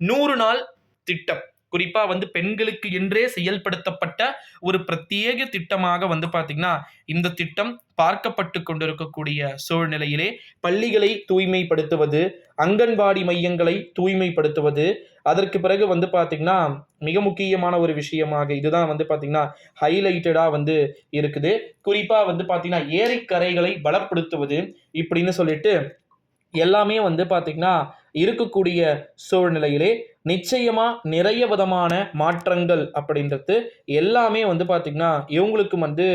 நூறு நாள் திட்டம். குறிப்பா வந்து பெண்களுக்கு என்றே செயல்படுத்தப்பட்ட ஒரு பிரத்யேக திட்டமாக வந்து பாத்தீங்கன்னா இந்த திட்டம் பார்க்கப்பட்டு கொண்டிருக்கக்கூடிய சூழ்நிலையிலே பள்ளிகளை தூய்மைப்படுத்துவது அங்கன்வாடி மையங்களை தூய்மைப்படுத்துவது அதற்கு பிறகு வந்து பாத்தீங்கன்னா மிக முக்கியமான ஒரு விஷயமாக இதுதான் வந்து பாத்தீங்கன்னா ஹைலைட்டடா வந்து இருக்குது. குறிப்பா வந்து பாத்தீங்கன்னா ஏரிக்கரைகளை பலப்படுத்துவது இப்படின்னு சொல்லிட்டு எல்லாமே வந்து பார்த்திங்கன்னா இருக்கக்கூடிய சூழ்நிலையிலே நிச்சயமாக நிறைய விதமான மாற்றங்கள் அப்படின்றது எல்லாமே வந்து பார்த்திங்கன்னா இவங்களுக்கும் வந்து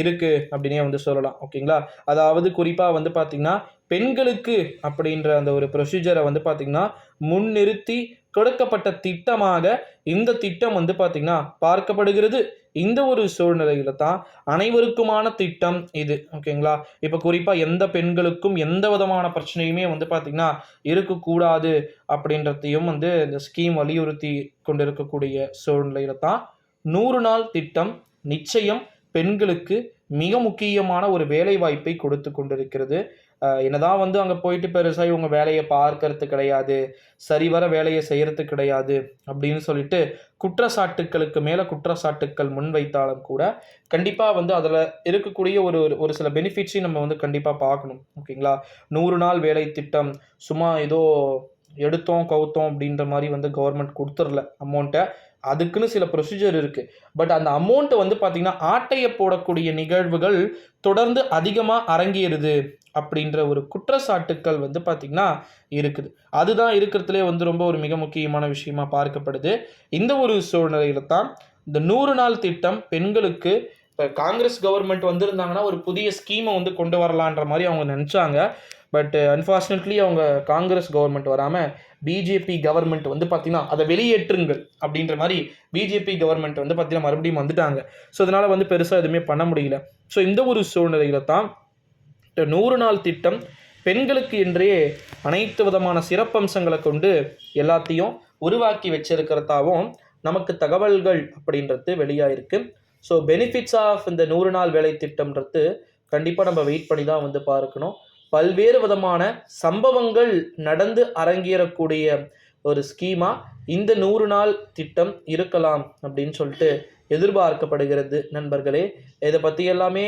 இருக்கு அப்படின்னே வந்து சொல்லலாம். ஓகேங்களா? அதாவது குறிப்பாக வந்து பார்த்திங்கன்னா பெண்களுக்கு அப்படின்ற அந்த ஒரு ப்ரொசீஜரை வந்து பார்த்திங்கன்னா முன்னிறுத்தி கொடுக்கப்பட்ட திட்டமாக இந்த திட்டம் வந்து பார்த்திங்கன்னா பார்க்கப்படுகிறது. இந்த ஒரு சூழ்நிலையில தான் அனைவருக்குமான திட்டம் இது. ஓகேங்களா இப்போ குறிப்பாக எந்த பெண்களுக்கும் எந்த விதமான பிரச்சனையுமே வந்து பார்த்திங்கன்னா இருக்கக்கூடாது அப்படின்றதையும் வந்து இந்த ஸ்கீம் வலியுறுத்தி கொண்டிருக்கக்கூடிய சூழ்நிலையில தான் நூறு நாள் திட்டம் நிச்சயம் பெண்களுக்கு மிக முக்கியமான ஒரு வேலை வாய்ப்பை கொடுத்து கொண்டிருக்கிறது. என்னதான் வந்து அங்கே போயிட்டு பெருசாக இவங்க வேலையை பார்க்கறது கிடையாது சரிவர வேலையை செய்கிறது கிடையாது அப்படின்னு சொல்லிட்டு குற்றச்சாட்டுக்களுக்கு மேலே குற்றச்சாட்டுக்கள் முன்வைத்தாலும் கூட கண்டிப்பாக வந்து அதில் இருக்கக்கூடிய ஒரு ஒரு- ஒரு சில பெனிஃபிட்ஸையும் நம்ம வந்து கண்டிப்பாக பார்க்கணும். ஓகேங்களா நூறு நாள் வேலை திட்டம் சும்மா ஏதோ எடுத்தோம் கவுத்தோம் அப்படின்ற மாதிரி வந்து கவர்மெண்ட் கொடுத்துடல அமௌண்ட்டை அதுக்குன்னு சில ப்ரொசீஜர் இருக்குது பட் அந்த அமௌண்ட்டை வந்து பார்த்திங்கன்னா ஆட்டையை போடக்கூடிய நிகழ்வுகள் தொடர்ந்து அதிகமாக அரங்கேறுது அப்படின்ற ஒரு குற்றச்சாட்டுக்கள் வந்து பார்த்திங்கன்னா இருக்குது. அதுதான் இருக்கிறதுலே வந்து ரொம்ப ஒரு மிக முக்கியமான விஷயமா பார்க்கப்படுது. இந்த ஒரு சூழ்நிலையில் தான் இந்த நூறு நாள் திட்டம் பெண்களுக்கு இப்போ காங்கிரஸ் கவர்மெண்ட் வந்திருந்தாங்கன்னா ஒரு புதிய ஸ்கீமை வந்து கொண்டு வரலான்ற மாதிரி அவங்க நினச்சாங்க. பட் அன்ஃபார்ச்சுனேட்லி அவங்க காங்கிரஸ் கவர்மெண்ட் வராமல் பிஜேபி கவர்மெண்ட் வந்து பார்த்திங்கன்னா அதை வெளியேற்றுங்கள் அப்படின்ற மாதிரி பிஜேபி கவர்மெண்ட் வந்து பார்த்திங்கன்னா மறுபடியும் வந்துட்டாங்க. ஸோ அதனால் வந்து பெருசாக எதுவுமே பண்ண முடியல. ஸோ இந்த ஒரு சூழ்நிலையில் தான் நூறு நாள் திட்டம் பெண்களுக்கு என்றே அனைத்து விதமான சிறப்பம்சங்களை கொண்டு எல்லாத்தையும் உருவாக்கி வச்சிருக்கிறதாவும் நமக்கு தகவல்கள் அப்படின்றது வெளியாயிருக்கு. ஸோ பெனிஃபிட்ஸ் ஆஃப் இந்த நூறு நாள் வேலை திட்டம்ன்றது கண்டிப்பாக நம்ம வெயிட் பண்ணி தான் வந்து பார்க்கணும். பல்வேறு விதமான சம்பவங்கள் நடந்து அரங்கேறக்கூடிய ஒரு ஸ்கீமா இந்த நூறு நாள் திட்டம் இருக்கலாம் அப்படின்னு சொல்லிட்டு எதிர்பார்க்கப்படுகிறது நண்பர்களே. இதை பற்றி எல்லாமே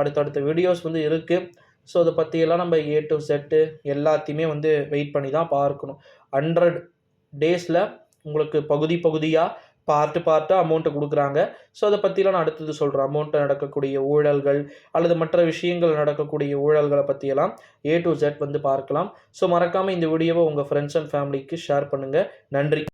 அடுத்தடுத்த வீடியோஸ் வந்து இருக்குது ஸோ அதை பற்றியெல்லாம் நம்ம ஏ டு செட்டு எல்லாத்தையுமே வந்து வெயிட் பண்ணி தான் பார்க்கணும். ஹண்ட்ரட் டேஸில் உங்களுக்கு பகுதி பகுதியாக பார்ட்டு பார்ட்டாக அமௌண்ட்டை கொடுக்குறாங்க. ஸோ அதை பற்றிலாம் நான் அடுத்தது சொல்கிறேன் அமௌண்ட்டை நடக்கக்கூடிய ஊழல்கள் அல்லது மற்ற விஷயங்கள் நடக்கக்கூடிய ஊழல்களை பற்றியெல்லாம் ஏ டு ஜெட் வந்து பார்க்கலாம். ஸோ மறக்காமல் இந்த வீடியோவை உங்கள் ஃப்ரெண்ட்ஸ் அண்ட் ஃபேமிலிக்கு ஷேர் பண்ணுங்கள் நன்றி.